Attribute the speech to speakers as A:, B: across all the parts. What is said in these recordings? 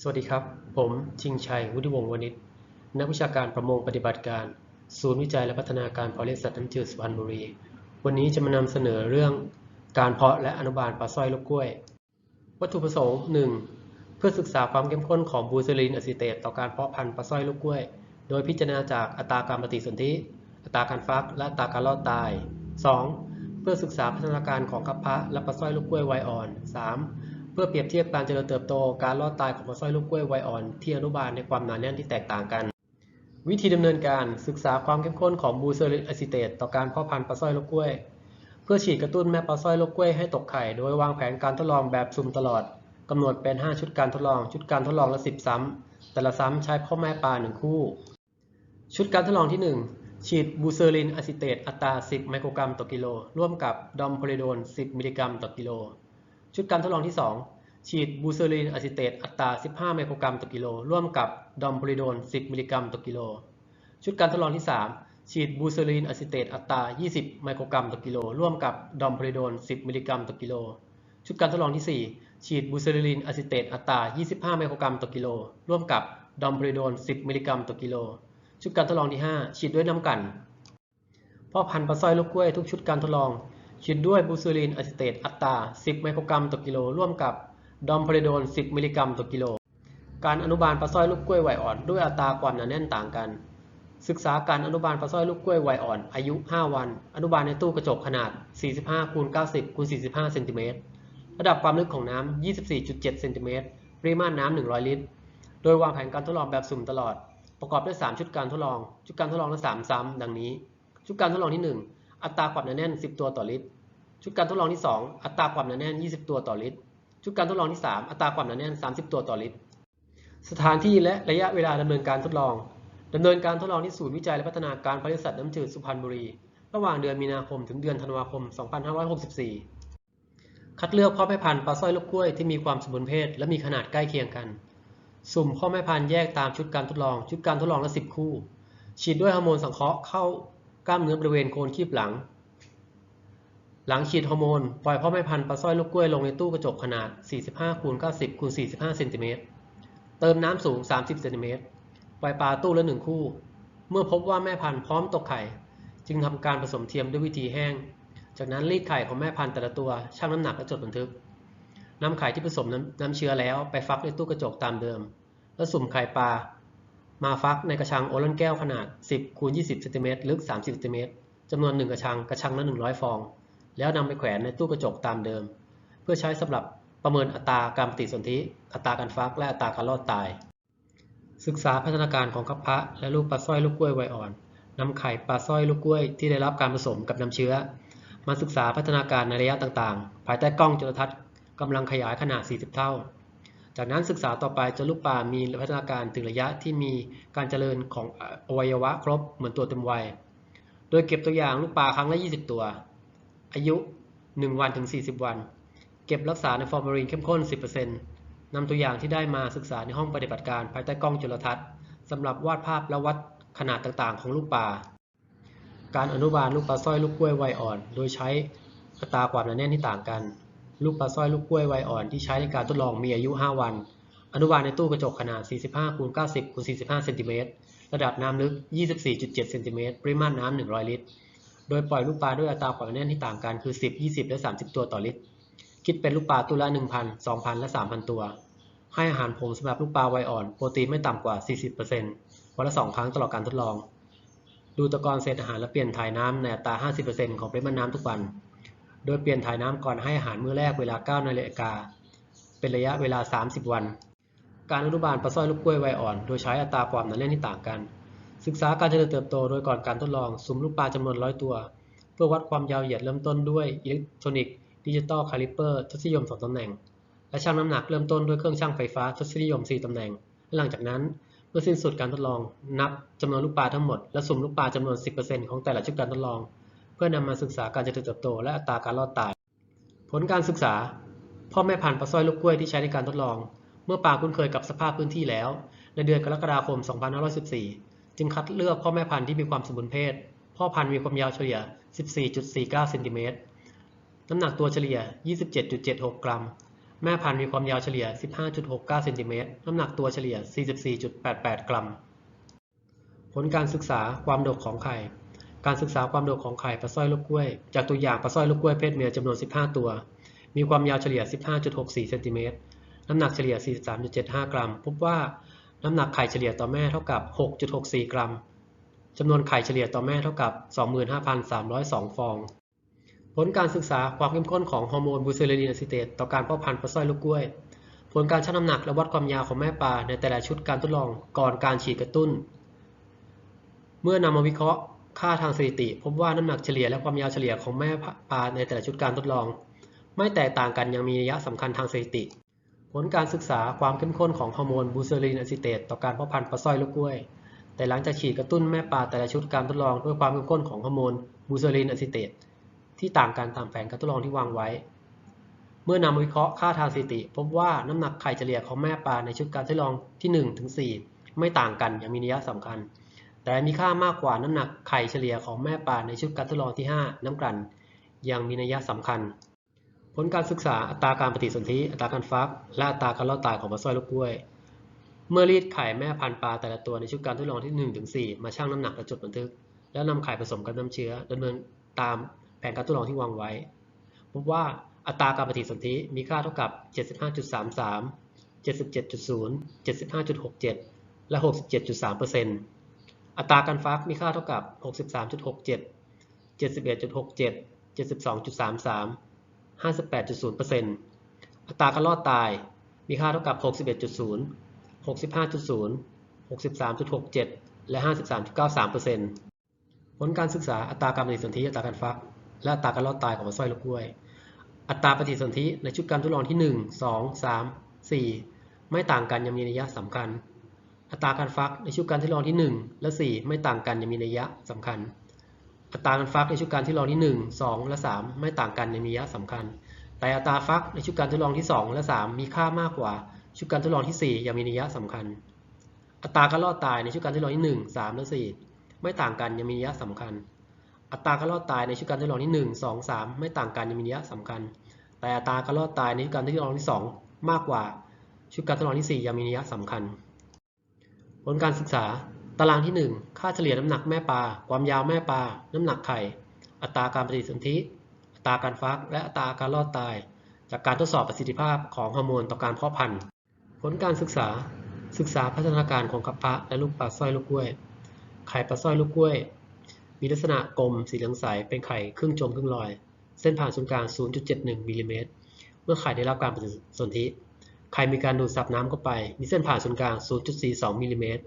A: สวัสดีครับ ผมชิงชัย วุฒิวงศ์วณิชนักวิชาการประมงปฏิบัติการ ศูนย์วิจัยและพัฒนาการเพาะเลี้ยงสัตว์น้ำจืดสุพรรณบุรี วันนี้จะมานำเสนอเรื่องการเพาะและอนุบาลปลาสร้อยลูกกล้วย วัตถุประสงค์ 1. เพื่อศึกษาความเข้มข้นของบูเซลินอะซิเตตต่อการเพาะพันธุ์ปลาสร้อยลูกกล้วย โดยพิจารณาจากอัตราการปฏิสนธิ อัตราการฟัก และอัตราการรอดตาย 2. เพื่อศึกษาพัฒนาการของกัปพะและปลาสร้อยลูกกล้วยวัยอ่อน 3. เพื่อเปรียบเทียบการเจริญเติบโตการรอดตายของปลาสร้อยลูกกล้วยวัยอ่อนที่อนุบาลในความหนาแน่นที่แตกต่างกัน วิธีดำเนินการศึกษาความเข้มข้นของบูเซอริกอะซิเตตต่อการเพาะพันธุ์ปลาสร้อยลูกกล้วย เพื่อฉีดกระตุ้นแม่ปลาสร้อยลูกกล้วยให้ตกไข่โดยวางแผนการทดลองแบบสุ่มตลอดกำหนดเป็น 5 ชุดการทดลอง ชุดการทดลองละ 10 ซ้ำแต่ละซ้ำใช้พ่อแม่ปลา1คู่ ชุดการทดลองที่ 1ฉีดบูเซอรินอะซิเตตอัตรา 10 ไมโครกรัมต่อกิโล ร่วมกับดอมโพลิโดน 10 มิลลิกรัมต่อกิโล ชุดการทดลองที่ 2 ฉีดบูเซอรินอะซิเตตอัตรา 15 ไมโครกรัมต่อกิโล ร่วมกับดอมโพลิโดน 10 มิลลิกรัมต่อกิโล ชุดการทดลองที่ 3 ฉีดบูเซอรินอะซิเตตอัตรา 20 ไมโครกรัมต่อกิโล ร่วมกับดอมโพลิโดน 10 มิลลิกรัมต่อกิโล ชุดการทดลองที่ 4 ฉีดบูเซอรินอะซิเตตอัตรา 25 ไมโครกรัมต่อกิโล ร่วมกับดอมโพลิโดน 10 มิลลิกรัมต่อกิโล ชุดการทดลองที่ 5 ฉีดด้วยน้ำกันพ่อพันธุ์ปลาสร้อยลูกกล้วยทุกชุดการทดลอง ฉีดด้วยบูซอรินอะซิเตตอัตรา 10 ไมโครกรัมต่อกิโล ร่วมกับดอมพลิโดน 10 มิลลิกรัมต่อกิโล การอนุบาลปลาสร้อยลูกกล้วยวัยอ่อน ด้วยอัตราความหนาแน่นต่างกัน ศึกษาการอนุบาลปลาสร้อยลูกกล้วยวัยอ่อน อายุ 5 วัน อนุบาลในตู้กระจกขนาด 45คูณ90คูณ45เซนติเมตร ระดับความลึกของน้ำ 24.7 เซนติเมตร ปริมาตรน้ำ 100 ลิตร โดยวางแผนการทดลองแบบสุ่มตลอด ประกอบด้วย 3 ชุดการทดลอง ชุดการทดลองละ3ซ้ำดังนี้ ชุดการทดลองที่ 1 อัตราความหนาแน่น 10 ตัวต่อลิตร ชุดการทดลองที่ 2 อัตราความหนาแน่น 20 ตัวต่อลิตร ชุดการทดลองที่ 3 อัตราความหนาแน่น 30 ตัวต่อลิตร สถานที่และระยะเวลาดำเนินการทดลองดำเนินการทดลองที่ศูนย์วิจัยและพัฒนาการบริษัทน้ำจืดสุพรรณบุรี ระหว่างเดือนมีนาคมถึงเดือนธันวาคม 2564 คัดเลือกพ่อแม่พันธุ์ปลาสร้อยลูกกล้วยที่มีความสมบูรณ์เพศและมีขนาดใกล้เคียงกัน สุ่มพ่อแม่พันธุ์แยกตามชุดการทดลอง ชุดการทดลองละ 10 คู่ ฉีดด้วยฮอร์โมนสังเคราะห์เข้ากล้ามเนื้อบริเวณโคนคีบหลัง หลังฉีดฮอร์โมนปล่อยพ่อแม่พันธุ์ปลาสร้อยลูกกล้วยลงในตู้กระจกขนาด 45คูณ90คูณ45เซนติเมตรเติมน้ำสูง 30เซนติเมตรปล่อยปลาตู้ละหนึ่งคู่ เมื่อพบว่าแม่พันธุ์พร้อมตกไข่ จึงทำการผสมเทียมด้วยวิธีแห้ง จากนั้นรีดไข่ของแม่พันธุ์แต่ละตัวชั่งน้ำหนักและจดบันทึกนำไข่ที่ผสมน้ำนำเชื้อแล้วไปฟักในตู้กระจกตามเดิม แล้วสุ่มไข่ปลา มาฟักในกระชังโอลอนแก้วขนาด 10คูณ20เซนติเมตรลึก 30เซนติเมตรจำนวน 1 กระชัง กระชังละ 100 ฟอง แล้วนำไปแขวนในตู้กระจกตามเดิม เพื่อใช้สำหรับประเมินอัตราการปฏิสนธิ อัตราการฟัก และอัตราการรอดตาย ศึกษาพัฒนาการของกัปพะและลูกปลาสร้อยลูกกล้วยไวอ่อนนำไข่ปลาสร้อยลูกกล้วยที่ได้รับการผสมกับน้ำเชื้อ มาศึกษาพัฒนาการในระยะต่างๆ ภายใต้กล้องจุลทรรศน์กำลังขยายขนาด 40 เท่า จากนั้นศึกษาต่อไปจนลูกปลามีพัฒนาการถึงระยะที่มีการเจริญของอวัยวะครบเหมือนตัวเต็มวัย โดยเก็บตัวอย่างลูกปลาครั้งละ 20 ตัว อายุ 1 วันถึง 40 วัน เก็บรักษาในฟอร์มาลีนเข้มข้น 10%นำตัวอย่างที่ได้มาศึกษาในห้องปฏิบัติการภายใต้กล้องจุลทรรศน์สำหรับวาดภาพและวัดขนาดต่างๆ ของลูกปลา การอนุบาลลูกปลาสร้อยลูกกล้วยวัยอ่อน โดยใช้อัตราความหนาแน่นที่ต่างกัน ลูกปลาสร้อยลูกกล้วยวัยอ่อนที่ใช้ในการทดลองมีอายุ 5 วัน อนุบาลในตู้กระจกขนาด 45คูณ90คูณ45เซนติเมตร ระดับน้ำลึก 24.7เซนติเมตร ปริมาตรน้ำ 100 ลิตร โดยปล่อยลูกปลาด้วยอัตราความแน่นที่ต่างกันคือ 10 20 และ 30 ตัวต่อลิตร คิดเป็นลูกปลาตัวละ 1,000 2,000 และ 3,000 ตัว ให้อาหารผงสำหรับลูกปลาวัยอ่อน โปรตีนไม่ต่ำกว่า 40%วันละ 2 ครั้งตลอดการทดลอง ดูตะกอนเศษอาหารและเปลี่ยนถ่ายน้ำในอัตรา 50%ของปริมาณน้ำทุกวัน โดยเปลี่ยนถ่ายน้ำก่อนให้อาหารมื้อแรกเวลา 9 นาฬิกา เป็นระยะเวลา 30 วัน การอนุบาลปลาสร้อยลูกกล้วยวัยอ่อน โดยใช้อัตราความหนาแน่นที่ต่างกัน ศึกษาการเจริญเติบโตโดยก่อนการทดลองสุ่มลูกปลาจำนวนร้อยตัว เพื่อวัดความยาวเหยียดเริ่มต้นด้วยอิเล็กทรอนิกส์ดิจิตอลคาลิเปอร์ทศนิยม 2 ตำแหน่ง และชั่งน้ำหนักเริ่มต้นด้วยเครื่องชั่งไฟฟ้าทศนิยม 4 ตำแหน่งและหลังจากนั้นเมื่อสิ้นสุดการทดลอง นับจำนวนลูกปลาทั้งหมดและสุ่มลูกปลาจำนวน 10%ของแต่ละชุดการทดลอง เพื่อนำมาศึกษาการเจริญเติบโตและอัตราการรอดตาย ผลการศึกษา พ่อแม่พันธุ์ปลาสร้อยลูกกล้วยที่ใช้ในการทดลอง เมื่อปลาคุ้นเคยกับสภาพพื้นที่แล้ว ในเดือนกรกฎาคม 2514 จึงคัดเลือกพ่อแม่พันธุ์ที่มีความสมบูรณ์เพศ พ่อพันธุ์มีความยาวเฉลี่ย 14.49 เซนติเมตร น้ำหนักตัวเฉลี่ย 27.76 กรัม แม่พันธุ์มีความยาวเฉลี่ย 15.69 เซนติเมตร น้ำหนักตัวเฉลี่ย 44.88 กรัม ผลการศึกษาความดกของไข่ การศึกษาความดกของไข่ปลาสร้อยลูกกล้วย จากตัวอย่างปลาสร้อยลูกกล้วยเพศเมียจำนวน 15 ตัว มีความยาวเฉลี่ย 15.64 เซนติเมตร น้ำหนักเฉลี่ย 43.75 กรัม พบว่า น้ำหนักไข่เฉลี่ยต่อแม่เท่ากับ 6.64 กรัมจำนวนไข่เฉลี่ยต่อแม่เท่ากับ 25,302 ฟอง ผลการศึกษาความเข้มข้นของฮอร์โมนบูเซเลนินอะซิเตตต่อการเพาะพันธุ์ปลาสร้อยลูกกล้วย ผลการชั่งน้ำหนักและวัดความยาวของแม่ปลาในแต่ละชุดการทดลองก่อนการฉีดกระตุ้น เมื่อนำมาวิเคราะห์ค่าทางสถิติ พบว่าน้ำหนักเฉลี่ยและความยาวเฉลี่ยของแม่ปลาในแต่ละชุดการทดลอง ไม่แตกต่างกันยังมีนัยสำคัญทางสถิติ ผลการศึกษาความเข้มข้นของฮอร์โมนบูเซอรีนอะซิเตตต่อการเพาะพันธุ์ปลาสร้อยลูกกล้วย แต่หลังจากฉีดกระตุ้นแม่ปลาแต่ละชุดการทดลองด้วยความเข้มข้นของฮอร์โมนบูเซอรีนอะซิเตตที่ต่างกันตามแผนการทดลองที่วางไว้ เมื่อนำวิเคราะห์ค่าทางสถิติ พบว่าน้ำหนักไข่เฉลี่ยของแม่ปลาในชุดการทดลองที่ 1 ถึง 4 ไม่ต่างกันอย่างมีนัยสำคัญ แต่มีค่ามากกว่าน้ำหนักไข่เฉลี่ยของแม่ปลาในชุดการทดลองที่ 5 น้ำกลั่นยังมีนัยสำคัญ ผลการศึกษาอัตราการปฏิสนธิ อัตราการฟัก และอัตราการรอดตายของปลาสร้อยลูกกล้วย เมื่อรีดไข่แม่พันธุ์ปลาแต่ละตัวในชุดการทดลองที่1ถึง4มาชั่งน้ำหนักและจดบันทึก แล้วนำไข่ผสมกับน้ำเชื้อดำเนินตามแผนการทดลองที่วางไว้ พบว่าอัตราการปฏิสนธิมีค่าเท่ากับ 75.33 77.0 75.67 และ 67.3%อัตราการฟักมีค่าเท่ากับ 63.67 71.67 72.33 58.0%อัตราการรอดตายมีค่าเท่ากับ 61.0 65.0 63.67 และ 53.93%ผลการศึกษาอัตราการปฏิสนธิอัตราการฟัก และอัตราการรอดตายของสร้อยลูกกล้วย อัตราปฏิสนธิในชุดการทดลองที่ 1 2 3 4 ไม่ต่างกันยังมีนัยสำคัญ อัตราการฟักในชุดการทดลองที่ 1 และ 4 ไม่ต่างกันยังมีนัยสำคัญ อัตราการฟักในชุดการทดลองที่ 1 2 และ 3 ไม่ต่างกันยังมีนัยสำคัญ แต่อัตราฟักในชุดการทดลองที่ 2 และ 3 มีค่ามากกว่า ชุดการทดลองที่4ยังมีนัยสำคัญ อัตราการรอดตายในชุดการทดลองที่ 1 3 และ 4 ไม่ต่างกันยังมีนัยสำคัญ อัตราการรอดตายในชุดการทดลองที่ 1 2 3 ไม่ต่างกันยังมีนัยสำคัญ แต่อัตราการรอดตายในชุดการทดลองที่ 2 มากกว่า ชุดการทดลองที่ 4 ยังมีนัยสำคัญ ผลการศึกษา ตารางที่ 1 ค่าเฉลี่ยน้ำหนักแม่ปลา ความยาวแม่ปลา น้ำหนักไข่ อัตราการปฏิสนธิ อัตราการฟัก และอัตราการรอดตาย จากการทดสอบประสิทธิภาพของฮอร์โมนต่อการเพาะพันธุ์ ผลการศึกษา ศึกษาพัฒนาการของกัปพะและลูกปลาสร้อยลูกกล้วย ไข่ปลาสร้อยลูกกล้วย มีลักษณะกลมสีเหลืองใส เป็นไข่ครึ่งจมครึ่งลอย เส้นผ่านศูนย์กลาง 0.71มิลลิเมตร เมื่อไข่ได้รับการปฏิสนธิ ไข่มีการดูดซับน้ำเข้าไป มีเส้นผ่านศูนย์กลาง 0.42มิลลิเมตร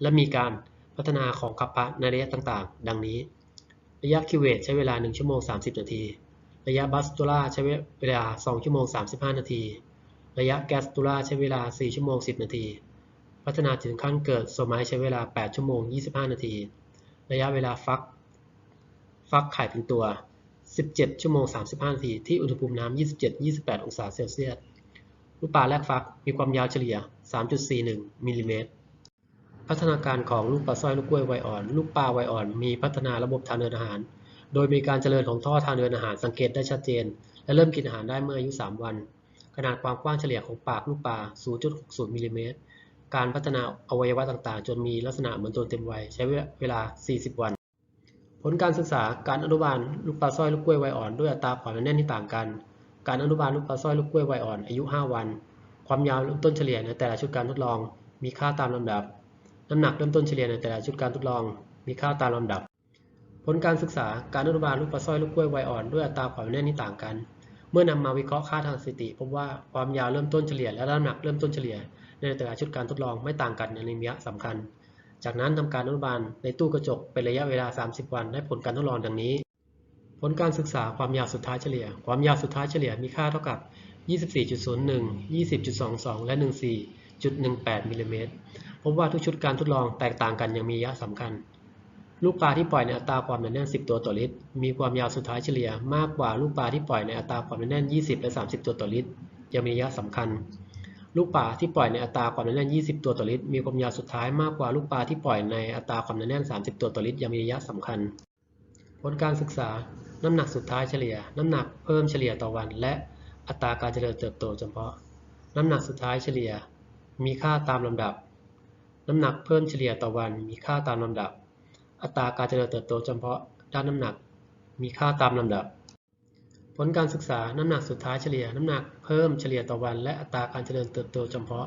A: และมีการพัฒนาของกัปพะในระยะต่างๆ ดังนี้ ระยะคิวเวตใช้เวลา 1 ชั่วโมง 30 นาที ระยะบัสตูล่าใช้เวลา 2 ชั่วโมง 35 นาที ระยะแกสตูล่าใช้เวลา 4 ชั่วโมง 10 นาที พัฒนาถึงขั้นเกิดโซไมใช้เวลา 8 ชั่วโมง 25 นาที ระยะเวลาฟัก ฟักไข่เป็นตัว 17 ชั่วโมง 35 นาที ที่อุณหภูมิน้ำ27-28 องศาเซลเซียสลูกปลาแรกฟักมีความยาวเฉลี่ย 3.41มิลลิเมตร พัฒนาการของลูกปลาสร้อยลูกกล้วยวัยอ่อน ลูกปลาวัยอ่อน มีพัฒนาระบบทางเดินอาหาร โดยมีการเจริญของท่อทางเดินอาหารสังเกตได้ชัดเจน และเริ่มกินอาหารได้เมื่ออายุ 3 วัน ขนาดความกว้างเฉลี่ยของปากลูกปลา 0.60มิลลิเมตร การพัฒนาอวัยวะต่างๆ จนมีลักษณะเหมือนตัวเต็มวัยใช้เวลา 40 วัน ผลการศึกษาการอนุบาลลูกปลาสร้อยลูกกล้วยวัยอ่อนด้วยอัตราความแน่นที่ต่างกัน การอนุบาลลูกปลาสร้อยลูกกล้วยวัยอ่อนอายุ 5 วัน ความยาวเริ่มต้นเฉลี่ยในแต่ละชุดการทดลอง มีค่าตามลำดับ น้ำหนักเริ่มต้นเฉลี่ยในแต่ละชุดการทดลอง มีค่าตามลำดับ ผลการศึกษาการอนุบาลลูกปลาสร้อยลูกกล้วยวัยอ่อนด้วยอัตราความแน่นที่ต่างกัน เมื่อนำมาวิเคราะห์ค่าทางสถิติพบว่าความยาวเริ่มต้นเฉลี่ยและน้ำหนักเริ่มต้นเฉลี่ยในแต่ละชุดการทดลองไม่ต่างกันในระยะสำคัญ จากนั้นทำการอนุบาลในตู้กระจกเป็นระยะเวลา 30 วันได้ผลการทดลองดังนี้ ผลการศึกษาความยาวสุดท้ายเฉลี่ย ความยาวสุดท้ายเฉลี่ยมีค่าเท่ากับ 24.01 20.22 และ 14.18มิลลิเมตร พบว่าทุกชุดการทดลองแตกต่างกันอย่างมีนัยสำคัญ ลูกปลาที่ปล่อยในอัตราความหนาแน่น 10 ตัวต่อลิตร มีความยาวสุดท้ายเฉลี่ยมากกว่าลูกปลาที่ปล่อยในอัตราความหนาแน่น 20 และ 30 ตัวต่อลิตรยังมีนัยสำคัญ ลูกปลาที่ปล่อยในอัตราความหนาแน่น 20 ตัวต่อลิตร มีความยาวสุดท้ายมากกว่าลูกปลาที่ปล่อยในอัตราความหนาแน่น 30 ตัวต่อลิตรยังมีนัยสำคัญ ผลการศึกษา น้ำหนักสุดท้ายเฉลี่ย น้ำหนักเพิ่มเฉลี่ยต่อวัน และอัตราการเจริญเติบโตเฉพาะ น้ำหนักสุดท้ายเฉลี่ย มีค่าตามลำดับ น้ำหนักเพิ่มเฉลี่ยต่อวันมีค่าตามลำดับ อัตราการเจริญเติบโตเฉพาะด้านน้ำหนักมีค่าตามลำดับ ผลการศึกษาน้ำหนักสุดท้ายเฉลี่ยน้ำหนักเพิ่มเฉลี่ยต่อวัน และอัตราการเจริญเติบโตเฉพาะ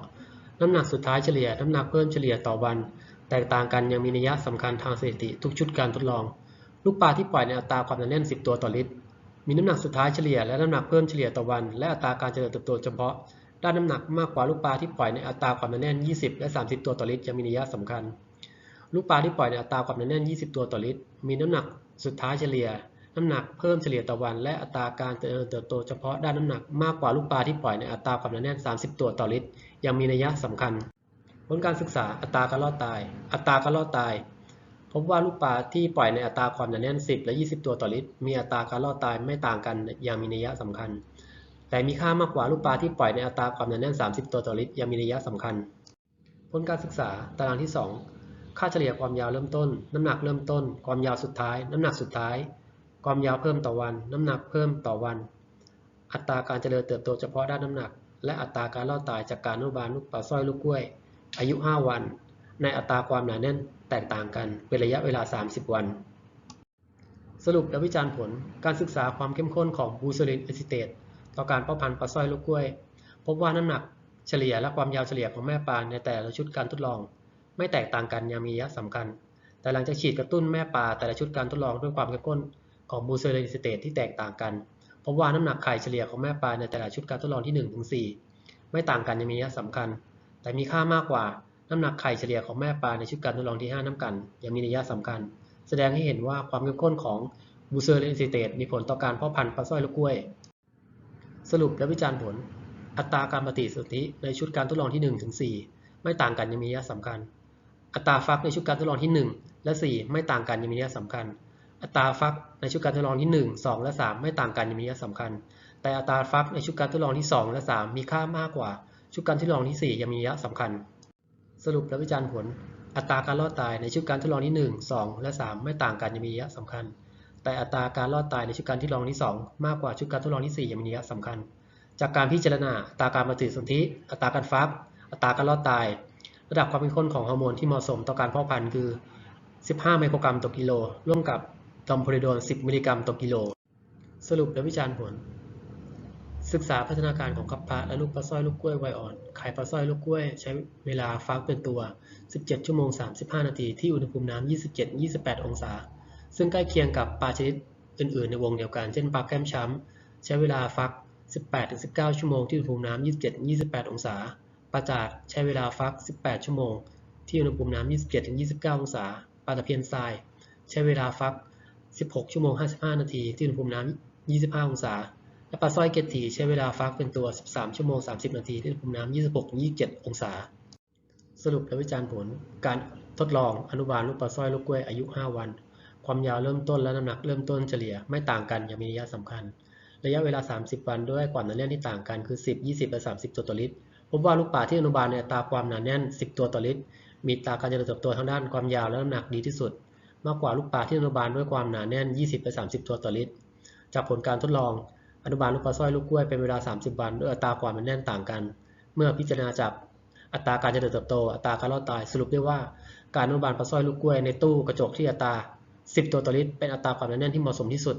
A: น้ำหนักสุดท้ายเฉลี่ยน้ำหนักเพิ่มเฉลี่ยต่อวัน แตกต่างกันยังมีนัยสำคัญทางสถิติทุกชุดการทดลอง ลูกปลาที่ปล่อยในอัตราความหนาแน่น 10 ตัวต่อลิตรมีน้ำหนักสุดท้ายเฉลี่ยและน้ำหนักเพิ่มเฉลี่ยต่อวัน และอัตราการเจริญเติบโตเฉพาะ ด้านน้ำหนักมากกว่าลูกปลาที่ปล่อยในอัตราความหนาแน่น 20 และ 30 ตัวต่อลิตรยังมีนัยสำคัญ ลูกปลาที่ปล่อยในอัตราความหนาแน่น 20 ตัวต่อลิตร มีน้ำหนักสุดท้ายเฉลี่ย น้ำหนักเพิ่มเฉลี่ยต่อวัน และอัตราการเติบโตเฉพาะด้านน้ำหนักมากกว่าลูกปลาที่ปล่อยในอัตราความหนาแน่น 30 ตัวต่อลิตร ยังมีนัยสำคัญ ผลการศึกษาอัตราการรอดตาย อัตราการรอดตาย พบว่าลูกปลาที่ปล่อยในอัตราความหนาแน่น 10 และ 20 ตัวต่อลิตร มีอัตราการรอดตายไม่ต่างกันอย่างมีนัยสำคัญ แต่มีค่ามากกว่าลูกปลาที่ปล่อยในอัตราความหนาแน่น 30 ตัวต่อลิตรยังมีนัยสำคัญ ผลการศึกษาตารางที่ 2 ค่าเฉลี่ยความยาวเริ่มต้น น้ำหนักเริ่มต้น ความยาวสุดท้าย น้ำหนักสุดท้าย ความยาวเพิ่มต่อวัน น้ำหนักเพิ่มต่อวัน อัตราการเจริญเติบโตเฉพาะด้านน้ำหนัก และอัตราการรอดตายจากการอนุบาลลูกปลาสร้อยลูกกล้วย อายุ 5 วัน ในอัตราความหนาแน่นแตกต่างกันเป็นระยะเวลา 30 วัน สรุปและวิจารณ์ผลการศึกษาความเข้มข้นของบูโซลินเอซิเตต ต่อการเพาะพันธุ์ปลาสร้อยลูกกล้วย พบว่าน้ำหนักเฉลี่ยและความยาวเฉลี่ยของแม่ปลาในแต่ละชุดการทดลอง ไม่แตกต่างกันอย่างมีนัยสำคัญ แต่หลังจากฉีดกระตุ้นแม่ปลาแต่ละชุดการทดลองด้วยความเข้มข้นของบูโซลินเอซิเตตที่แตกต่างกันพบว่าน้ำหนักไข่เฉลี่ยของแม่ปลาในแต่ละชุดการทดลองที่1ถึง4ไม่ต่างกันอย่างมีนัยสำคัญ แต่มีค่ามากกว่าน้ำหนักไข่เฉลี่ยของแม่ปลาในชุดการทดลองที่ 5น้ำกัน ยังมีนัยสำคัญ แสดงให้เห็นว่าความเข้มข้นของบูเซอร์อินซิเตตมีผลต่อการเพาะพันธุ์ปลาสร้อยลูกกล้วย สรุปและวิจารณ์ผล อัตราการปฏิสนธิในชุดการทดลองที่1ถึง4ไม่ต่างกันยังมีนัยสำคัญ อัตราฟักในชุดการทดลองที่ 1 และ 4 ไม่ต่างกันยังมีนัยสำคัญ อัตราฟักในชุดการทดลองที่ 1 2 และ 3 ไม่ต่างกันยังมีนัยสำคัญ แต่อัตราฟักในชุดการทดลองที่ 2 และ 3 มีค่ามากกว่า ชุดการทดลองที่ 4 ยังมีนัยสำคัญ สรุปและวิจารณ์ผล อัตราการรอดตายในชุดการทดลองที่ 1 2 และ 3 ไม่ต่างกันยังมีนัยสำคัญ แต่อัตราการรอดตายในชุดการทดลองที่ 2 มากกว่าชุดการทดลองที่ 4 ยังมีนัยสำคัญ จากการพิจารณาอัตราการปฏิสนธิอัตราการฟักอัตราการรอดตาย ระดับความเข้มข้นของฮอร์โมนที่เหมาะสมต่อการเพาะพันธุ์คือ 15 ไมโครกรัมต่อกิโล ร่วมกับดอมโพลิโดน 10 มิลลิกรัมต่อกิโล สรุปและวิจารณ์ผล ศึกษาพัฒนาการของกัปพะและลูกปลาสร้อยลูกกล้วยไวอ่อน ไข่ปลาสร้อยลูกกล้วยใช้เวลาฟักเป็นตัว 17 ชั่วโมง 35 นาทีที่อุณหภูมิน้ำ27-28 องศา ซึ่งใกล้เคียงกับปลาชนิดอื่นๆ ในวงเดียวกัน เช่นปลาแก้มช้ำใช้เวลาฟัก 18-19 ชั่วโมงที่อุณหภูมิน้ำ27-28 องศา ปลาจาดใช้เวลาฟัก 18 ชั่วโมง ที่อุณหภูมิน้ำ27-29 องศา ปลาตะเพียนทราย ใช้เวลาฟัก 16 ชั่วโมง 55 นาที ที่อุณหภูมิน้ำ25 องศา และปลาสร้อยเกตถีใช้เวลาฟักเป็นตัว 13 ชั่วโมง 30 นาที ที่อุณหภูมิน้ำ26-27 องศา สรุปและวิจารณ์ผล การทดลองอนุบาลลูกปลาสร้อยลูกกล้วยอายุ 5 วัน ความยาวเริ่มต้นและน้ำหนักเริ่มต้นเฉลี่ยไม่ต่างกันอย่างมีนัยสำคัญ ระยะเวลา 30 วันด้วยความหนาแน่นที่ต่างกันคือ 10 20 และ 30 ตัวต่อลิตร พบว่าลูกปลาที่อนุบาลในตาความหนาแน่น 10 ตัวต่อลิตร มีตาการเจริญเติบโตทางด้านความยาวและน้ำหนักดีที่สุด มากกว่าลูกปลาที่อนุบาลด้วยความหนาแน่น 20 และ 30 ตัวต่อลิตร จากผลการทดลอง อนุบาลลูกปลาสร้อยลูกกล้วยเป็นเวลา 30 วันด้วยอัตราความหนาแน่นต่างกัน เมื่อพิจารณาจากอัตราการเจริญเติบโต อัตราการรอดตาย สรุปได้ว่า การอนุบาลปลาสร้อยลูกกล้วยในตู้กระจกที่อัตรา 10 ตัวต่อลิตร เป็นอัตราความหนาแน่นที่เหมาะสมที่สุด